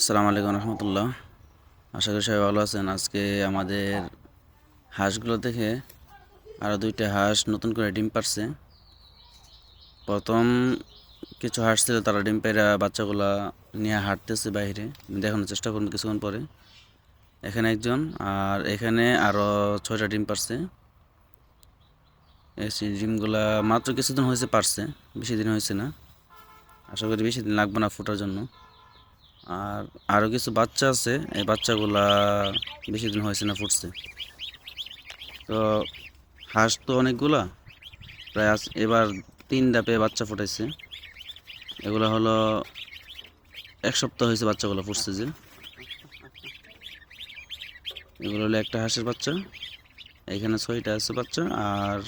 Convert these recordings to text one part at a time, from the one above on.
আসসালামু আলাইকুম রহমতুল্লাহ। আশা করি সবাই ভালো আছেন। আজকে আমাদের হাঁসগুলো দেখে আরও দুইটা হাঁস নতুন করে ডিম পারছে প্রথম কিছু হাঁস ছিল, তারা ডিম পেরা বাচ্চাগুলা নিয়ে হাঁটতেছে বাইরে। দেখানোর চেষ্টা করুন কিছুক্ষণ পরে। এখানে একজন, আর এখানে আরও ছয়টা ডিম পারছে এই ডিমগুলা মাত্র কিছুদিন হয়েছে পারছে বেশি দিন হয়েছে না। আশা করি বেশি দিন লাগবে না ফোটার জন্য। আর আরও কিছু বাচ্চা আছে। এই বাচ্চাগুলা বেশি দিন হয়েছে না ফুটছে। তো হাঁস তো অনেকগুলা। প্রায় আজ এবার তিন ডাপে বাচ্চা ফুটাইছে। এগুলো হলো এক সপ্তাহ হয়েছে বাচ্চাগুলো ফুটছে যে। এগুলো হলো একটা হাঁসের বাচ্চা। এখানে ছয়টা আছে বাচ্চা আর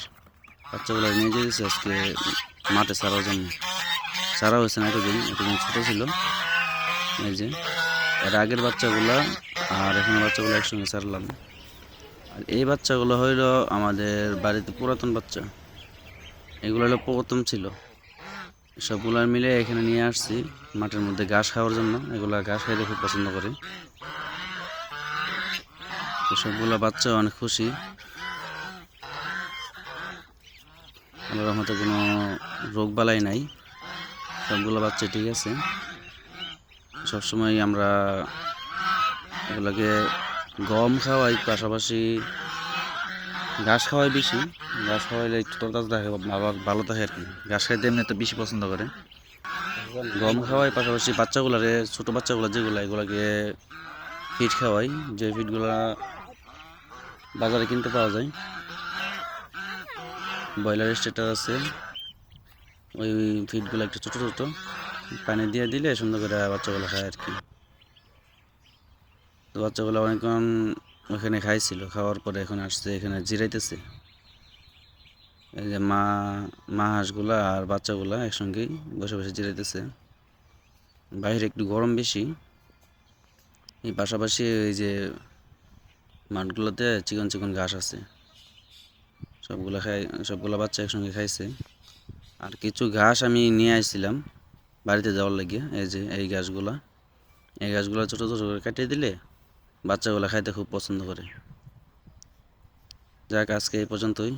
বাচ্চাগুলো নিয়ে যেতেছে আজকে মাঠে ছাড়ার জন্য। ছাড়া হয়েছে না এতদিন এতদিন ছোটো ছিল। এই যে, এর আগের বাচ্চাগুলা আর এখানে বাচ্চাগুলো একসঙ্গে ছাড়লাম। আর এই বাচ্চাগুলো হইল আমাদের বাড়িতে পুরাতন বাচ্চা। এগুলো হলো প্রথম ছিল। সবগুলো মিলে এখানে নিয়ে আসছি, মাঠের মধ্যে ঘাস খাওয়ার জন্য। এগুলা ঘাস খাইতে খুব পছন্দ করে। সবগুলো বাচ্চা অনেক খুশি। আল্লাহর রহমতে কোনো রোগ বালাই নাই। সবগুলো বাচ্চা ঠিক আছে। সবসময় আমরা এগুলোকে গম খাওয়াই, পাশাপাশি ঘাস খাওয়াই বেশি। ঘাস খাওয়াইলে একটু তরতাজা থাকে ভালো ভালো থাকে আর কি। ঘাস খাইতে এমনি তো বেশি পছন্দ করে। গম খাওয়াই, পাশাপাশি বাচ্চাগুলারে, ছোটো বাচ্চাগুলো যেগুলো, এগুলোকে ফিট খাওয়াই, যে ফিটগুলা বাজারে কিনতে পাওয়া যায়। ব্রয়লার স্টেটার আছে। ওই ফিটগুলো একটু ছোটো ছোটো। পানি দিয়ে দিলে সুন্দর করে বাচ্চাগুলো খায় আর কি। তো বাচ্চাগুলো অনেকক্ষণ ওখানে খাইছিল, খাওয়ার পরে এখন আসছে, এখানে জিরাইতেছে। এই যে মা মা হাঁসগুলা আর বাচ্চাগুলা একসঙ্গেই বসে বসে জিরাইতেছে। বাইরে একটু গরম বেশি। এই পাশাপাশি এই যে মাঠগুলোতে চিকন চিকন ঘাস আছে। সবগুলা খাই সবগুলা বাচ্চা একসঙ্গে খাইছে। আর কিছু ঘাস আমি নিয়ে আসছিলাম। বাড়িতে যাওয়ার লাগে, এই যে এই গাছগুলা। এই গাছগুলা ছোটো ছোটো করে কাটিয়ে দিলে বাচ্চাগুলো খাইতে খুব পছন্দ করে। যাক, আজকে এই পর্যন্তই।